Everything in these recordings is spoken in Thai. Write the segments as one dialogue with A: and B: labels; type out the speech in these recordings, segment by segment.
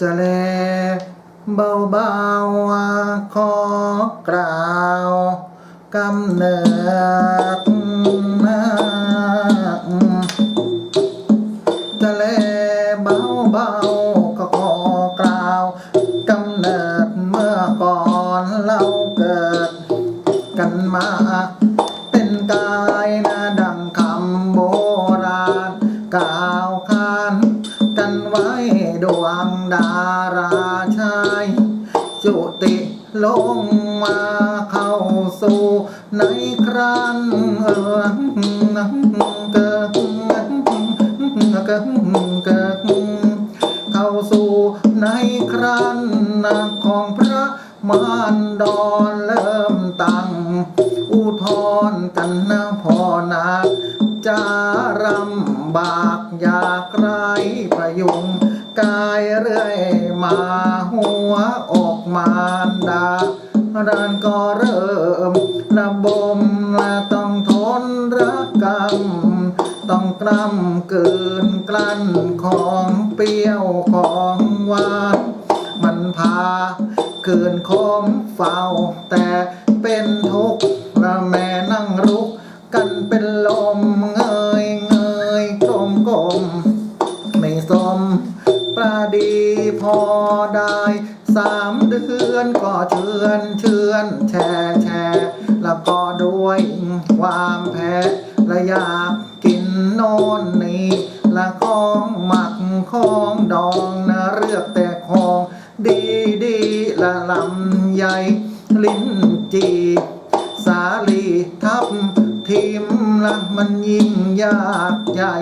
A: จะแลเบาเบาๆขอกล่าวกำเนิดนะจะแลเบาเบาๆ กันไว้ดวงดาราชายจุติลงมาเข้าสู่ในครันเออเกิดเกิดเกิดเข้าสู่ในครันของพระมาร รำบากอยากไรพยุงกายเรื่อยมาหัวออกมารดาดานก็เริ่มระบมและต้องทนรักกรรมต้องกล้ำเกินกลั้นของเปรี้ยวของหวานมันพาเกินคมเฝ้าแต่เป็นทุกข์และแม่นั่งรุกกันเป็นลม อนก็เชือนเชือนแช่แช่แล้วก็ด้วยความแพ้และอยากกินโน่นนี่และของหมักของดองนะเลือกแต่ของดีดีละลำใหญ่ลิ้นจีสาลีทับทิมละมันยิ่งยากใหญ่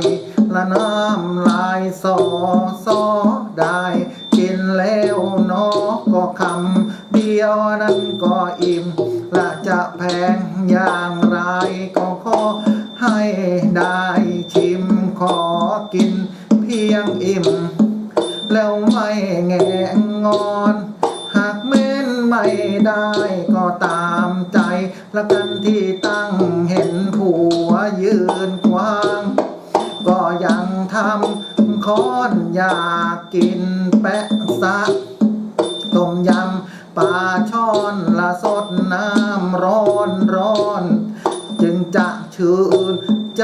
A: ละน้ำลายสอสอได้ กินแล้วนอก็คำเดียวนั้นก็อิ่มละจะแพงอย่างไรก็ขอให้ได้ชิมขอกินเพียงอิ่ม แล้วไม่แงงงอน หากเม้นไม่ได้ก็ตามใจ ละกันที่ตั้งเห็นผัวยืนขวาง ก็ยังทำ คอนอยากกินแปะซะต้มยำปลาช่อนละสดน้ำร้อนร้อน จึงจะชื่นใจ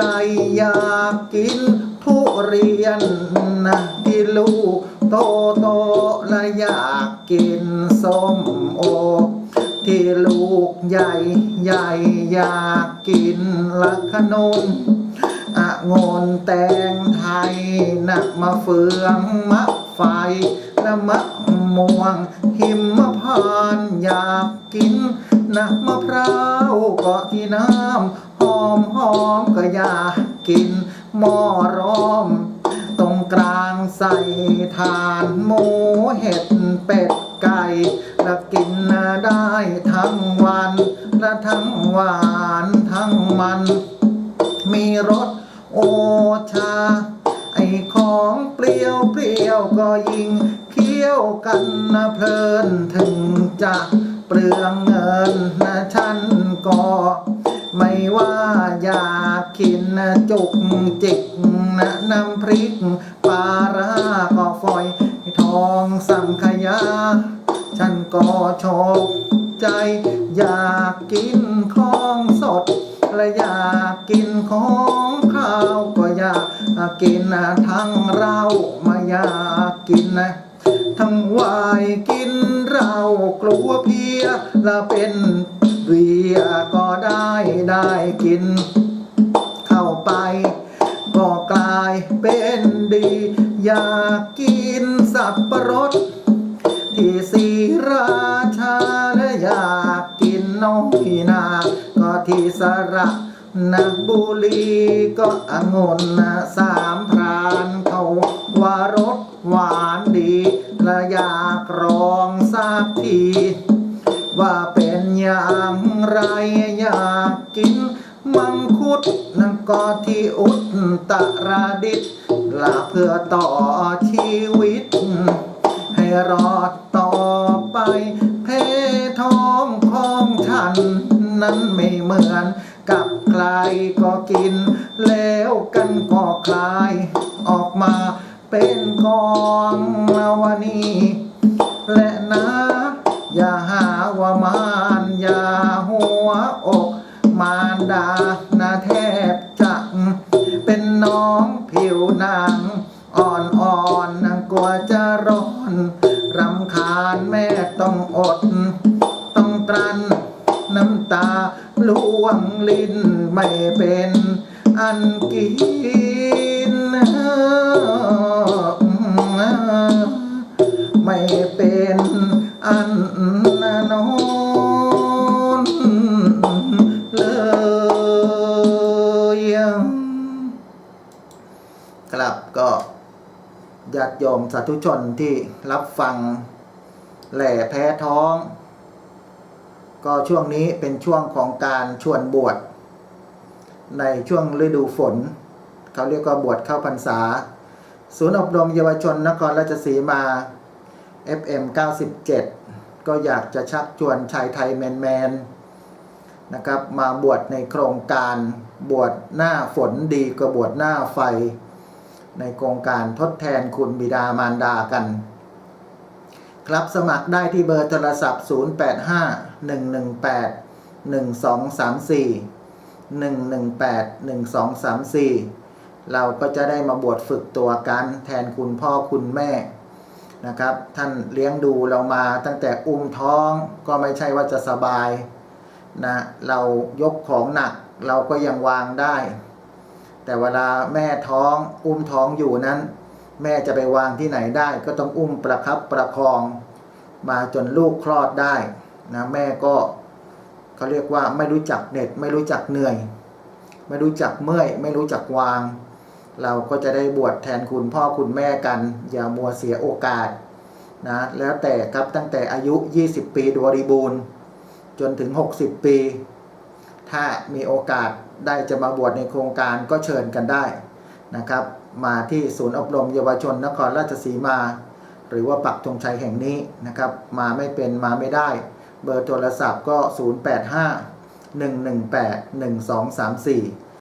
A: อยากกินทุเรียนนะที่ลูกโตโตและอยากกินส้มโอ ที่ลูกใหญ่ใหญ่อยากกินละขนุน อะงนแตงไทยนักมะเฟืองมะไฟและมะม่วง หิมะพานอยากกินนะมะพร้าวก็ที่น้ำหอมหอมก็อยากกินหม้อร้อม ตรงกลางใส่ทานหมูเห็ดเป็ดไก่และกินได้ทั้งวันและทั้งหวานทั้งมัน มีรส โอชา ไอของเปรี้ยวเปรี้ยวก็ยิงเคี้ยวกันนะเพลินถึงจะเปลืองเงินนะฉันก็ไม่ว่าอยากกินนะจุกจิกนะน้ำพริกปลาร้าก็ฝอยทองสังขยา ฉันก็โชคใจ อยากกินของสด และอยากกินของาวก็อยากกินนะทั้งเรามาอยากกินนะทั้งวายกินเรากลัวเพียและเป็นเวียก็ได้ได้กิน เข้าไป ก็กลายเป็นดี อยากกินสับปะรด นักบุรีก็องุ่นนะสามพรานเขาว่ารสหวานดีและอยากรองสักที ว่าเป็นอย่างไรอยากกิน มังคุดนั่นก็ที่อุตรดิตลาเพื่อต่อชีวิต ให้รอดต่อไป เพทองของฉัน นั้นไม่เหมือน กับใครก็กิน แล้วกันก็คลาย ออกมาเป็นของเราวันนี้และนะ อย่าหาว่ามารยาหัวอกมารดานาแทบจะเป็นน้องผิวหนังอ่อนอ่อนนางกลัวจะร้อน รำคาญแม่ต้องอด ลวงลิ้นไม่เป็นอันกิน ไม่เป็นอันนอนเลยครับก็ญาติโยมสาธุชนที่รับฟังแหล่แพ้ท้อง ก็ช่วงนี้เป็นช่วงของการชวนบวชในช่วงฤดูฝน เขาเรียกว่าบวชเข้าพรรษา ศูนย์อบรมเยาวชนนครราชสีมา FM 97 ก็อยากจะชักชวนชายไทยแมนๆนะครับมาบวชในโครงการบวชหน้าฝนดีกว่าบวชหน้าไฟ ในโครงการทดแทนคุณบิดามารดากัน ครับสมัครได้ที่เบอร์โทรศัพท์ 085-118-1234 เราก็จะได้มาบวชฝึกตัวกันแทนคุณพ่อคุณแม่นะครับ ท่านเลี้ยงดูเรามาตั้งแต่อุ้มท้องก็ไม่ใช่ว่าจะสบายนะเรายกของหนักเราก็ยังวางได้ แต่เวลาแม่ท้องอุ้มท้องอยู่นั้น แม่จะไปวางที่ไหนได้ ก็ต้องอุ้มประคับประคอง มาจนลูกคลอดได้นะแม่ก็เขาเรียกว่าไม่รู้จักเหน็ดไม่รู้จักเหนื่อย ไม่รู้จักเมื่อย ไม่รู้จักวาง เราก็จะได้บวชแทนคุณพ่อคุณแม่กัน อย่ามัวเสียโอกาสนะแล้วแต่ครับตั้งแต่อายุ 20 ปีบริบูรณ์จนถึง 60 ปี ถ้ามีโอกาสได้จะมาบวชในโครงการก็เชิญกันได้ นะครับ มาที่ศูนย์อบรมเยาวชนนครราชสีมา หรือว่าปักธงชัยแห่งนี้นะครับ มาไม่เป็นมาไม่ได้ เบอร์โทรศัพท์ก็ 085 118 1234